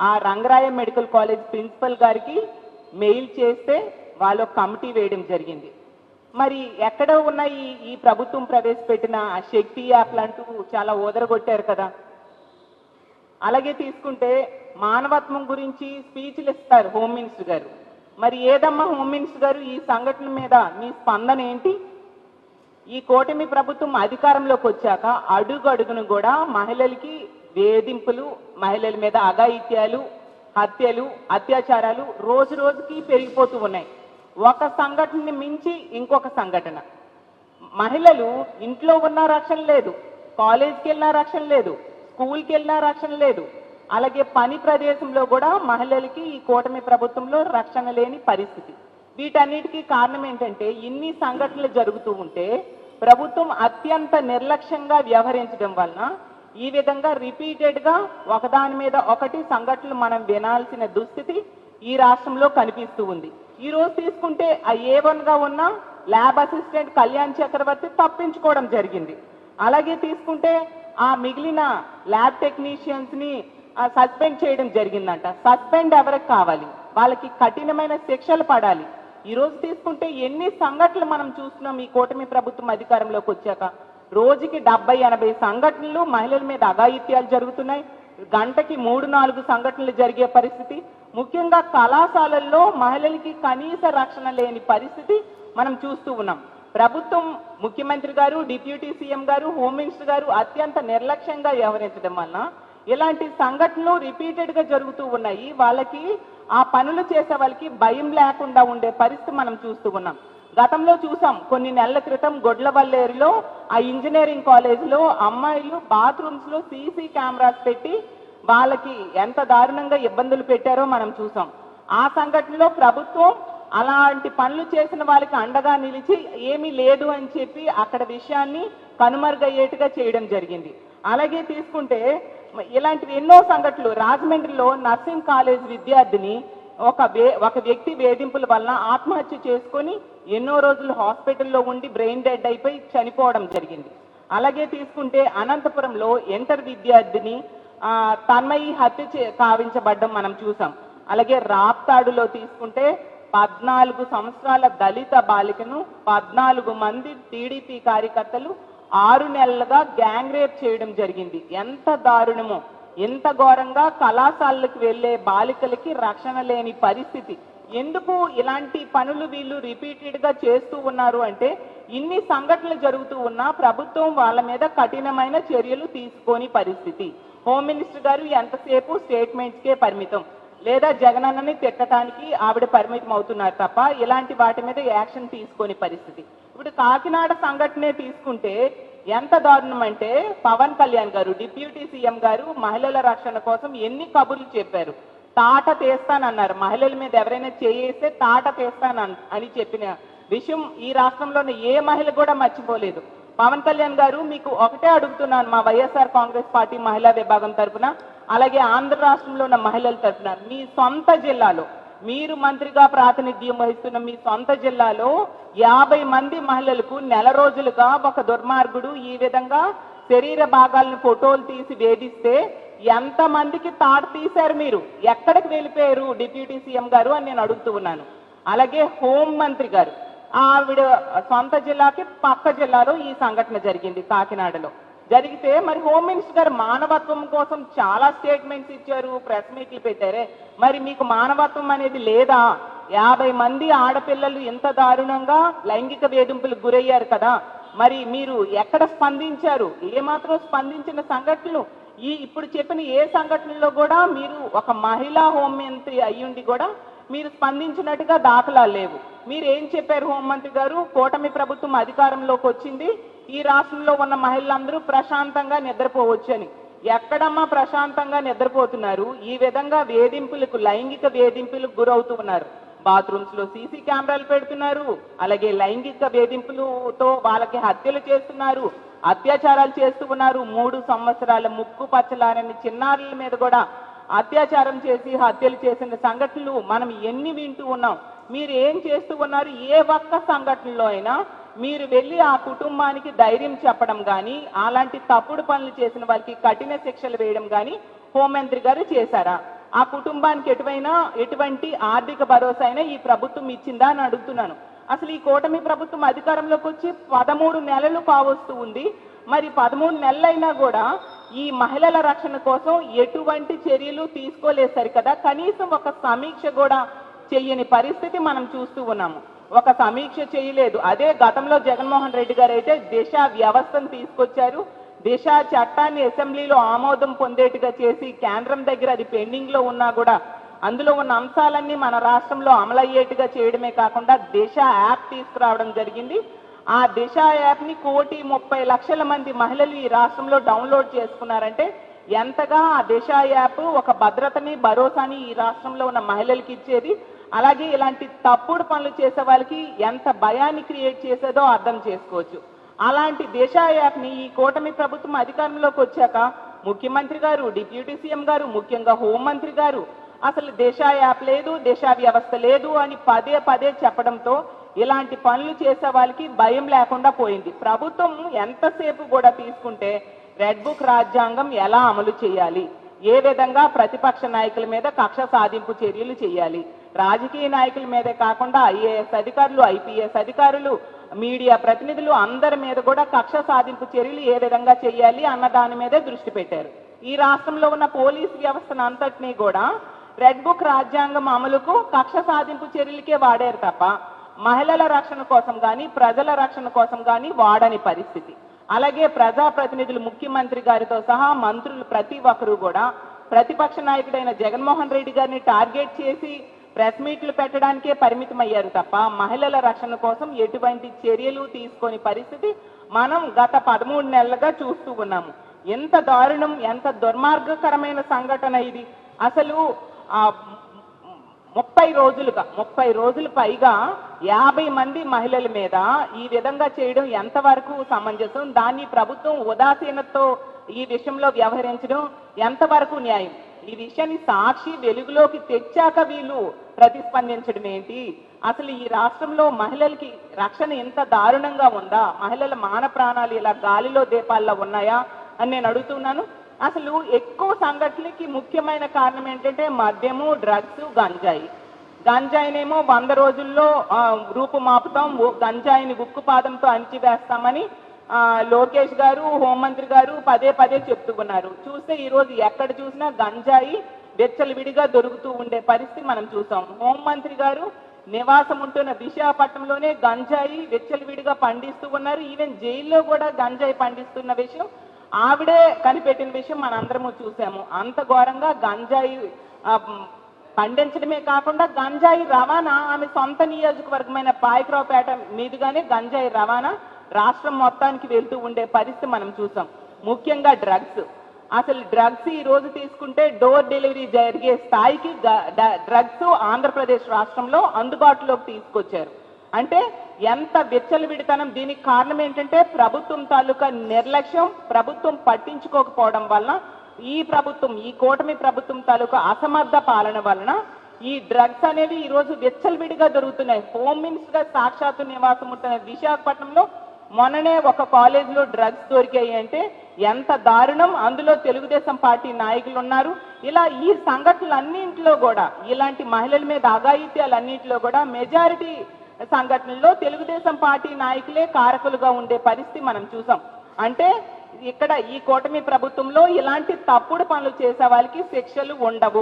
ఆ Rangaraya medical college principal గారికి mail చేస్తే వాళ్ళు కమిటీ వేయడం జరిగింది. మరి ఎక్కడ ఉన్న ఈ ఈ ప్రభుత్వం ప్రవేశపెట్టిన శక్తి యాప్ అంటూ చాలా ఓదరగొట్టారు కదా. అలాగే తీసుకుంటే మానవత్వం గురించి స్పీచ్లు ఇస్తారు హోమ్ మినిస్టర్ గారు. మరి ఏదమ్మా హోమ్ మినిస్టర్ గారు ఈ సంఘటన మీద మీ స్పందన ఏంటి? ఈ కూటమి ప్రభుత్వం అధికారంలోకి వచ్చాక అడుగు అడుగును కూడా మహిళలకి వేధింపులు మహిళల మీద అఘాయిత్యాలు హత్యలు అత్యాచారాలు రోజు రోజుకి పెరిగిపోతూ ఉన్నాయి. ఒక సంఘటనని మించి ఇంకొక సంఘటన. మహిళలు ఇంట్లో ఉన్న రక్షణ లేదు కాలేజ్కి వెళ్ళినా రక్షణ లేదు స్కూల్కి వెళ్ళినా రక్షణ లేదు. అలాగే పని ప్రదేశంలో కూడా మహిళలకి ఈ కూటమి ప్రభుత్వంలో రక్షణ లేని పరిస్థితి. వీటన్నిటికీ కారణం ఏంటంటే ఇన్ని సంఘటనలు జరుగుతూ ఉంటే ప్రభుత్వం అత్యంత నిర్లక్ష్యంగా వ్యవహరించడం వలన ఈ విధంగా రిపీటెడ్గా ఒకదాని మీద ఒకటి సంఘటనలు మనం వినాల్సిన దుస్థితి ఈ రాష్ట్రంలో కనిపిస్తూ ఉంది. ఈ రోజు తీసుకుంటే ఆ ఏ వన్గా ఉన్న ల్యాబ్ అసిస్టెంట్ కళ్యాణ్ చక్రవర్తి తప్పించుకోవడం జరిగింది. అలాగే తీసుకుంటే ఆ మిగిలిన ల్యాబ్ టెక్నీషియన్స్ని సస్పెండ్ చేయడం జరిగిందంట. సస్పెండ్ ఎవరికి కావాలి? వాళ్ళకి కఠినమైన శిక్షలు పడాలి. ఈ రోజు తీసుకుంటే ఎన్ని సంఘటనలు మనం చూస్తున్నాం ఈ కూటమి ప్రభుత్వం అధికారంలోకి వచ్చాక? రోజుకి డెబ్బై ఎనభై సంఘటనలు మహిళల మీద అఘాయిత్యాలు జరుగుతున్నాయి. గంటకి మూడు నాలుగు సంఘటనలు జరిగే పరిస్థితి. ముఖ్యంగా కళాశాలల్లో మహిళలకి కనీస రక్షణ లేని పరిస్థితి మనం చూస్తూ ఉన్నాం. ప్రభుత్వం ముఖ్యమంత్రి గారు డిప్యూటీ సీఎం గారు హోమ్ మినిస్టర్ గారు అత్యంత నిర్లక్ష్యంగా వ్యవహరించడం వలన ఇలాంటి సంఘటనలు రిపీటెడ్గా జరుగుతూ ఉన్నాయి. వాళ్ళకి ఆ పనులు చేసే వాళ్ళకి భయం లేకుండా ఉండే పరిస్థితి మనం చూస్తూ ఉన్నాం. గతంలో చూసాం కొన్ని నెలల క్రితం గొడ్లవల్లేరులో ఆ ఇంజనీరింగ్ కాలేజీలో అమ్మాయిలు బాత్రూమ్స్లో సీసీ కెమెరాస్ పెట్టి వాళ్ళకి ఎంత దారుణంగా ఇబ్బందులు పెట్టారో మనం చూసాం. ఆ సంఘటనలో ప్రభుత్వం అలాంటి పనులు చేసిన వాళ్ళకి అండగా నిలిచి ఏమీ లేదు అని చెప్పి అక్కడ విషయాన్ని కనుమరుగయ్యేట్టుగా చేయడం జరిగింది. అలాగే తీసుకుంటే ఇలాంటివి ఎన్నో సంఘటనలు. రాజమండ్రిలో నర్సింగ్ కాలేజ్ విద్యార్థిని ఒక వే ఒక వ్యక్తి వేధింపుల వలన ఆత్మహత్య చేసుకొని ఎన్నో రోజులు హాస్పిటల్లో ఉండి బ్రెయిన్ డెడ్ అయిపోయి చనిపోవడం జరిగింది. అలాగే తీసుకుంటే అనంతపురంలో ఇంటర్ విద్యార్థిని తన్మయి హత్య కావించబడ్డం మనం చూసాం. అలాగే రాప్తాడులో తీసుకుంటే పద్నాలుగు సంవత్సరాల దళిత బాలికను పద్నాలుగు మంది టీడీపీ కార్యకర్తలు ఆరు నెలలుగా గ్యాంగ్ రేప్ చేయడం జరిగింది. ఎంత దారుణమో! ఎంత ఘోరంగా కళాశాలలకు వెళ్ళే బాలికలకి రక్షణ లేని పరిస్థితి. ఎందుకు ఇలాంటి పనులు వీళ్ళు రిపీటెడ్గా చేస్తూ ఉన్నారు అంటే ఇన్ని సంఘటనలు జరుగుతూ ఉన్నా ప్రభుత్వం వాళ్ళ మీద కఠినమైన చర్యలు తీసుకోని పరిస్థితి. హోమ్ మినిస్టర్ గారు ఎంతసేపు స్టేట్మెంట్స్ కే పరిమితం? లేదా జగనన్నని తిట్టడానికి ఆవిడ పరిమితం అవుతున్నారు తప్ప ఇలాంటి వాటి మీద యాక్షన్ తీసుకొని పరిస్థితి. ఇప్పుడు కాకినాడ సంఘటనే తీసుకుంటే ఎంత దారుణం అంటే పవన్ కళ్యాణ్ గారు డిప్యూటీ సీఎం గారు మహిళల రక్షణ కోసం ఎన్ని కబుర్లు చెప్పారు. తాట తీస్తానన్నారు. మహిళల మీద ఎవరైనా చేయేస్తే తాట తీస్తాను అని చెప్పిన విషయం ఈ రాష్ట్రంలోని ఏ మహిళ కూడా మర్చిపోలేదు. పవన్ కళ్యాణ్ గారు మీకు ఒకటే అడుగుతున్నాను మా వైఎస్ఆర్ కాంగ్రెస్ పార్టీ మహిళా విభాగం తరపున అలాగే ఆంధ్ర రాష్ట్రంలో ఉన్న మహిళల తరపున. మీ సొంత జిల్లాలో మీరు మంత్రిగా ప్రాతినిధ్యం వహిస్తున్న మీ సొంత జిల్లాలో యాభై మంది మహిళలకు నెల రోజులుగా ఒక దుర్మార్గుడు ఈ విధంగా శరీర భాగాలను ఫోటోలు తీసి వేధిస్తే ఎంత మందికి తాడు తీశారు మీరు? ఎక్కడికి వెళ్ళిపోయారు డిప్యూటీ సీఎం గారు అని నేను అడుగుతూ ఉన్నాను. అలాగే హోం మంత్రి గారు. ఆవిడ సొంత జిల్లాకి పక్క జిల్లాలో ఈ సంఘటన జరిగింది కాకినాడలో. జరిగితే మరి హోమ్ మినిస్టర్ గారు మానవత్వం కోసం చాలా స్టేట్మెంట్స్ ఇచ్చారు ప్రెస్ మీట్లు పెట్టారే. మరి మీకు మానవత్వం అనేది లేదా? యాభై మంది ఆడపిల్లలు ఎంత దారుణంగా లైంగిక వేధింపులకు గురయ్యారు కదా. మరి మీరు ఎక్కడ స్పందించారు? ఏమాత్రం స్పందించిన సంఘటనలు? ఈ ఇప్పుడు చెప్పిన ఏ సంఘటనలో కూడా మీరు ఒక మహిళా హోంమంత్రి అయ్యుండి కూడా మీరు స్పందించినట్టుగా దాఖలా లేవు. మీరు ఏం చెప్పారు హోంమంత్రి గారు? కూటమి ప్రభుత్వం అధికారంలోకి వచ్చింది. ఈ రాష్ట్రంలో ఉన్న మహిళలందరూ ప్రశాంతంగా నిద్రపోవచ్చు అని. ఎక్కడమ్మా ప్రశాంతంగా నిద్రపోతున్నారు? ఈ విధంగా వేధింపులకు లైంగిక వేధింపులకు గురవుతూ ఉన్నారు. బాత్రూమ్స్లో సీసీ కెమెరాలు పెడుతున్నారు. అలాగే లైంగిక వేధింపులతో వాళ్ళకి హత్యలు చేస్తున్నారు. అత్యాచారాలు చేస్తూ ఉన్నారు. మూడు సంవత్సరాల ముక్కు పచ్చలారని చిన్నారుల మీద కూడా అత్యాచారం చేసి హత్యలు చేసిన సంఘటనలు మనం ఎన్ని వింటూ ఉన్నాం. మీరు ఏం చేస్తూ ఉన్నారు? ఏ ఒక్క సంఘటనలో అయినా మీరు వెళ్ళి ఆ కుటుంబానికి ధైర్యం చెప్పడం కానీ అలాంటి తప్పుడు పనులు చేసిన వాళ్ళకి కఠిన శిక్షలు వేయడం కానీ హోంమంత్రి గారు చేశారా? ఆ కుటుంబానికి ఎటువైనా ఎటువంటి ఆర్థిక భరోసా అయినా ఈ ప్రభుత్వం ఇచ్చిందా అని అడుగుతున్నాను. అసలు ఈ కూటమి ప్రభుత్వం అధికారంలోకి వచ్చి పదమూడు నెలలు కావస్తూ ఉంది. మరి పదమూడు నెలలైనా కూడా ఈ మహిళల రక్షణ కోసం ఎటువంటి చర్యలు తీసుకోలేదు సరికదా. కనీసం ఒక సమీక్ష కూడా చేయని పరిస్థితి మనం చూస్తూ ఉన్నాము. ఒక సమీక్ష చేయలేదు. అదే గతంలో జగన్మోహన్ రెడ్డి గారు అయితే దిశ వ్యవస్థను తీసుకొచ్చారు. దిశ చట్టాన్ని అసెంబ్లీలో ఆమోదం పొందేట్టుగా చేసి కేంద్రం దగ్గర అది పెండింగ్లో ఉన్నా కూడా అందులో ఉన్న అంశాలన్నీ మన రాష్ట్రంలో అమలయ్యేట్టుగా చేయడమే కాకుండా దిశ యాప్ తీసుకురావడం జరిగింది. ఆ దిశ యాప్ని కోటి ముప్పై లక్షల మంది మహిళలు ఈ రాష్ట్రంలో డౌన్లోడ్ చేసుకున్నారంటే ఎంతగా ఆ దిశ యాప్ ఒక భద్రతని భరోసాని ఈ రాష్ట్రంలో ఉన్న మహిళలకి ఇచ్చేది? అలాగే ఇలాంటి తప్పుడు పనులు చేసే వాళ్ళకి ఎంత భయాన్ని క్రియేట్ చేసేదో అర్థం చేసుకోవచ్చు. అలాంటి దిశ యాప్ని ఈ కూటమి ప్రభుత్వం అధికారంలోకి వచ్చాక ముఖ్యమంత్రి గారు డిప్యూటీ సీఎం గారు ముఖ్యంగా హోంమంత్రి గారు అసలు దిశ యాప్ లేదు దిశ వ్యవస్థ లేదు అని పదే పదే చెప్పడంతో ఇలాంటి పనులు చేసే వాళ్ళకి భయం లేకుండా పోయింది. ప్రభుత్వం ఎంతసేపు కూడా తీసుకుంటే రెడ్ బుక్ రాజ్యాంగం ఎలా అమలు చేయాలి? ఏ విధంగా ప్రతిపక్ష నాయకుల మీద కక్ష సాధింపు చర్యలు చేయాలి? రాజకీయ నాయకుల మీదే కాకుండా ఐఏఎస్ అధికారులు ఐపీఎస్ అధికారులు మీడియా ప్రతినిధులు అందరి మీద కూడా కక్ష సాధింపు చర్యలు ఏ విధంగా చేయాలి అన్న దాని మీదే దృష్టి పెట్టారు. ఈ రాష్ట్రంలో ఉన్న పోలీస్ వ్యవస్థను అంతటినీ కూడా రెడ్ బుక్ రాజ్యాంగం అమలుకు కక్ష సాధింపు చర్యలకే వాడారు తప్ప మహిళల రక్షణ కోసం కానీ ప్రజల రక్షణ కోసం కానీ వాడని పరిస్థితి. అలాగే ప్రజాప్రతినిధులు ముఖ్యమంత్రి గారితో సహా మంత్రులు ప్రతి ఒక్కరూ కూడా ప్రతిపక్ష నాయకుడైన జగన్మోహన్ రెడ్డి గారిని టార్గెట్ చేసి ప్రెస్ మీట్లు పెట్టడానికే పరిమితమయ్యారు తప్ప మహిళల రక్షణ కోసం ఎటువంటి చర్యలు తీసుకొని పరిస్థితి మనం గత పదమూడు నెలలుగా చూస్తూ ఉన్నాము. ఎంత దారుణం ఎంత దుర్మార్గకరమైన సంఘటన ఇది. అసలు ముప్పై రోజులుగా ముప్పై రోజులు పైగా యాభై మంది మహిళల మీద ఈ విధంగా చేయడం ఎంతవరకు సమంజసం? దాన్ని ప్రభుత్వం ఉదాసీనతో ఈ విషయంలో వ్యవహరించడం ఎంతవరకు న్యాయం? ఈ విషయాన్ని సాక్షి వెలుగులోకి తెచ్చాక వీళ్ళు ప్రతిస్పందించడం ఏంటి? అసలు ఈ రాష్ట్రంలో మహిళలకి రక్షణ ఎంత దారుణంగా ఉందా? మహిళల మాన ప్రాణాలు ఇలా గాలిలో దీపాల్లో ఉన్నాయా అని నేను అడుగుతున్నాను. అసలు ఎక్కువ సంఘటనలకి ముఖ్యమైన కారణం ఏంటంటే మద్యము డ్రగ్స్ గంజాయి. గంజాయినేమో వంద రోజుల్లో ఆ, రూపుమాపుతాం గంజాయిని ఉక్కు పాదంతో అణిచివేస్తామని లోకేష్ గారు హోంమంత్రి గారు పదే పదే చెప్తూ ఉన్నారు చూస్తే ఈరోజు ఎక్కడ చూసినా గంజాయి విడిగా దొరుకుతూ ఉండే పరిస్థితి మనం చూసాం. హోంమంత్రి గారు నివాసం ఉంటున్న విశాఖపట్నంలోనే గంజాయి విడిగా పండిస్తూ ఉన్నారు. ఈవెన్ జైల్లో కూడా గంజాయి పండిస్తున్న విషయం ఆవిడే కనిపెట్టిన విషయం మనందరము చూసాము. అంత ఘోరంగా గంజాయి పండించడమే కాకుండా గంజాయి రవాణా ఆమె సొంత నియోజకవర్గమైన పాయక్రావుపేట మీదుగానే గంజాయి రవాణా రాష్ట్రం మొత్తానికి వెళ్తూ ఉండే పరిస్థితి మనం చూసాం. ముఖ్యంగా డ్రగ్స్. అసలు డ్రగ్స్ ఈ రోజు తీసుకుంటే డోర్ డెలివరీ జరిగే స్థాయికి డ్రగ్స్ ఆంధ్రప్రదేశ్ రాష్ట్రంలో అందుబాటులోకి తీసుకొచ్చారు. అంటే ఎంత విచ్చలవిడితనం దీనికి కారణం ఏంటంటే ప్రభుత్వం తాలూకా నిర్లక్ష్యం ప్రభుత్వం పట్టించుకోకపోవడం వలన ఈ ప్రభుత్వం ఈ కూటమి ప్రభుత్వం తాలూకా అసమర్థ పాలన వలన ఈ డ్రగ్స్ అనేవి ఈ రోజు విచ్చలవిడిగా దొరుకుతున్నాయి. హోమ్ మినిస్టర్గా సాక్షాత్తు నివాసం ఉంటున్న విశాఖపట్నంలో మొన్ననే ఒక కాలేజీలో డ్రగ్స్ దొరికాయి అంటే ఎంత దారుణం. అందులో తెలుగుదేశం పార్టీ నాయకులు ఉన్నారు. ఇలా ఈ సంఘటనలన్నింటిలో కూడా ఇలాంటి మహిళల మీద అఘాయిత్యాలన్నింటిలో కూడా మెజారిటీ సంఘటనలో తెలుగుదేశం పార్టీ నాయకులే కారకులుగా ఉండే పరిస్థితి మనం చూసాం. అంటే ఇక్కడ ఈ కూటమి ప్రభుత్వంలో ఇలాంటి తప్పుడు పనులు చేసే వాళ్ళకి శిక్షలు ఉండవు.